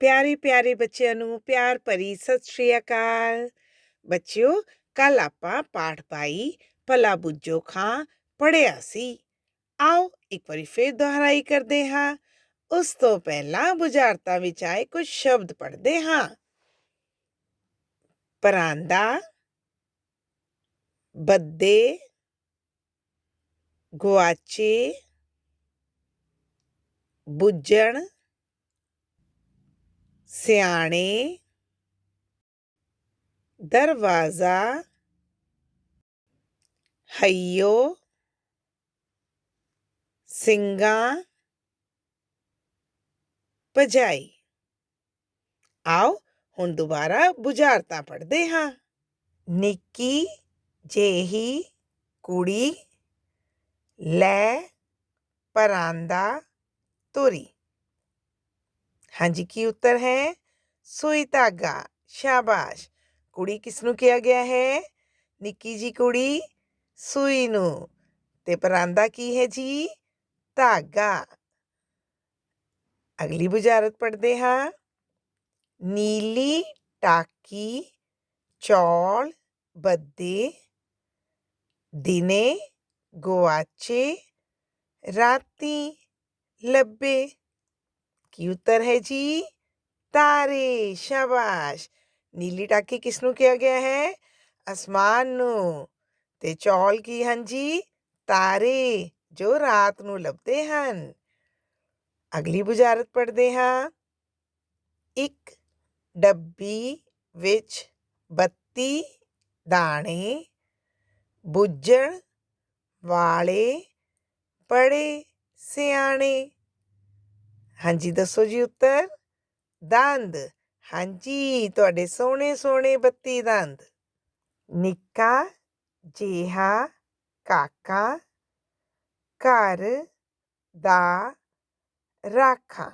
ਪਿਆਰੇ ਪਿਆਰੇ ਬੱਚਿਆਂ ਨੂੰ ਪਿਆਰ ਭਰੀ ਸਤਿ ਸ਼੍ਰੀ ਅਕਾਲ। ਬੱਚਿਓ ਕੱਲ ਆਪਾਂ ਪਾਠ ਪਾਈ, ਭਲਾ ਬੁੱਝੋ ਖਾਂ ਪੜਿਆ ਸੀ। ਆਓ ਇੱਕ ਵਾਰੀ ਫੇਰ ਦੁਹਰਾਈ ਕਰਦੇ ਹਾਂ। ਉਸ ਤੋਂ ਪਹਿਲਾਂ ਬੁਝਾਰਤਾਂ ਵਿੱਚ ਆਏ ਕੁਝ ਸ਼ਬਦ ਪੜ੍ਹਦੇ ਹਾਂ। ਪਰਾਂਦਾ, ਬੱਦੇ, ਗੁਆਚੇ, ਬੁੱਝਣ ਸਿਆਣੇ ਦਰਵਾਜ਼ਾ ਹਈਓ ਸਿੰਘਾਂ ਭਜਾਈ। ਆਓ ਹੁਣ ਦੁਬਾਰਾ ਬੁਝਾਰਤਾ ਪੜ੍ਹਦੇ ਹਾਂ। ਨਿੱਕੀ ਜਿਹੀ ਕੁੜੀ ਲੈ ਪਰਾਂਦਾ ਤੁਰੀ ਹਾਂਜੀ ਕੀ ਉੱਤਰ ਹੈ ਸੂਈ ਧਾਗਾ ਸ਼ਾਬਾਸ਼ ਕੁੜੀ ਕਿਸ ਨੂੰ ਕਿਹਾ ਗਿਆ ਹੈ ਨਿੱਕੀ ਜੀ ਕੁੜੀ ਸੂਈ ਨੂੰ ਤੇ ਪਰਾਂਦਾ ਕੀ ਹੈ ਜੀ ਧਾਗਾ ਅਗਲੀ ਬੁਝਾਰਤ ਪੜ੍ਹਦੇ ਹਾਂ ਨੀਲੀ ਟਾਕੀ ਚੌਲ ਬੱਦੇ ਦਿਨੇ ਗੁਆਚੇ ਰਾਤੀ ਲੱਭੇ ਕੀ ਉੱਤਰ ਹੈ ਜੀ ਤਾਰੇ ਸ਼ਾਬਾਸ਼ ਨੀਲੀ ਟਾਕੀ ਕਿਸ ਨੂੰ ਕਿਹਾ ਗਿਆ ਹੈ ਅਸਮਾਨ ਨੂੰ ਤੇ ਚੌਲ ਕੀ ਹਨ ਜੀ ਤਾਰੇ ਜੋ ਰਾਤ ਨੂੰ ਲੱਭਦੇ ਹਨ ਅਗਲੀ ਬੁਝਾਰਤ ਪੜ੍ਹਦੇ ਹਾਂ ਇੱਕ ਡੱਬੀ ਵਿੱਚ ਬੱਤੀ ਦਾਣੇ ਬੁੱਝਣ ਵਾਲੇ ਬੜੇ ਸਿਆਣੇ ਹਾਂਜੀ ਦੱਸੋ ਜੀ ਉੱਤਰ ਦੰਦ ਹਾਂਜੀ ਤੁਹਾਡੇ ਸੋਹਣੇ ਸੋਹਣੇ ਬੱਤੀ ਦੰਦ ਨਿੱਕਾ ਜਿਹਾ ਕਾਕਾ ਘਰ ਦਾ ਰਾਖਾ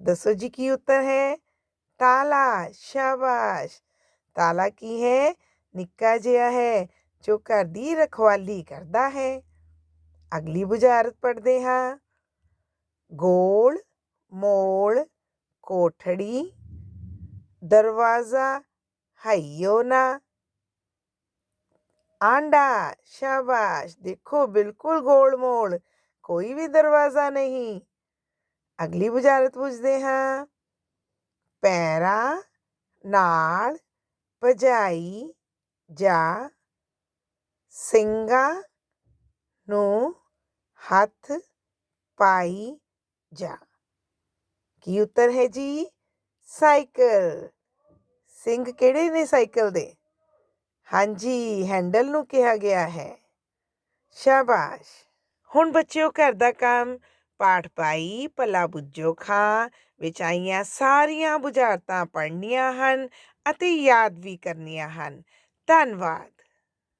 ਦੱਸੋ ਜੀ ਕੀ ਉੱਤਰ ਹੈ ਤਾਲਾ ਸ਼ਾਬਾਸ਼ ਤਾਲਾ ਕੀ ਹੈ ਨਿੱਕਾ ਜਿਹਾ ਹੈ ਜੋ ਘਰ ਦੀ ਰਖਵਾਲੀ ਕਰਦਾ ਹੈ ਅਗਲੀ ਬੁਝਾਰਤ ਪੜ੍ਹਦੇ ਹਾਂ ਗੋਲ, ਮੋਲ, ਕੋਠੜੀ, ਦਰਵਾਜ਼ਾ, ਹਈਓ ਨਾ। ਆਂਡਾ, ਸ਼ਾਬਾਸ਼, ਦੇਖੋ, ਬਿਲਕੁਲ ਗੋਲ ਮੋਲ, ਕੋਈ ਵੀ ਦਰਵਾਜ਼ਾ ਨਹੀਂ। ਅਗਲੀ ਬੁਝਾਰਤ ਪੁੱਛਦੇ ਹਾਂ। ਪੈਰਾਂ ਨਾਲ ਭਜਾਈ ਜਾ ਸਿੰਘਾਂ ਨੂੰ ਹੱਥ ਪਾਈ ਜਾ। ਕੀ ਉੱਤਰ ਹੈ ਜੀ? ਸਾਈਕਲ। ਸਿੰਘ ਕਿਹੜੇ ਨੇ ਸਾਈਕਲ ਦੇ? ਹਾਂਜੀ, ਹੈਂਡਲ ਨੂੰ ਕਿਹਾ ਗਿਆ ਹੈ। ਸ਼ਾਬਾਸ਼। ਹੁਣ ਬੱਚਿਓ ਘਰ ਦਾ ਕੰਮ। ਪਾਠ ਪਾਈ, ਭਲਾ ਬੁੱਝੋ ਖਾਂ, ਵਿੱਚ ਆਈਆਂ ਸਾਰੀਆਂ ਬੁਝਾਰਤਾਂ ਪੜ੍ਹਨੀਆਂ ਹਨ ਅਤੇ ਯਾਦ ਵੀ ਕਰਨੀਆਂ ਹਨ। ਧੰਨਵਾਦ।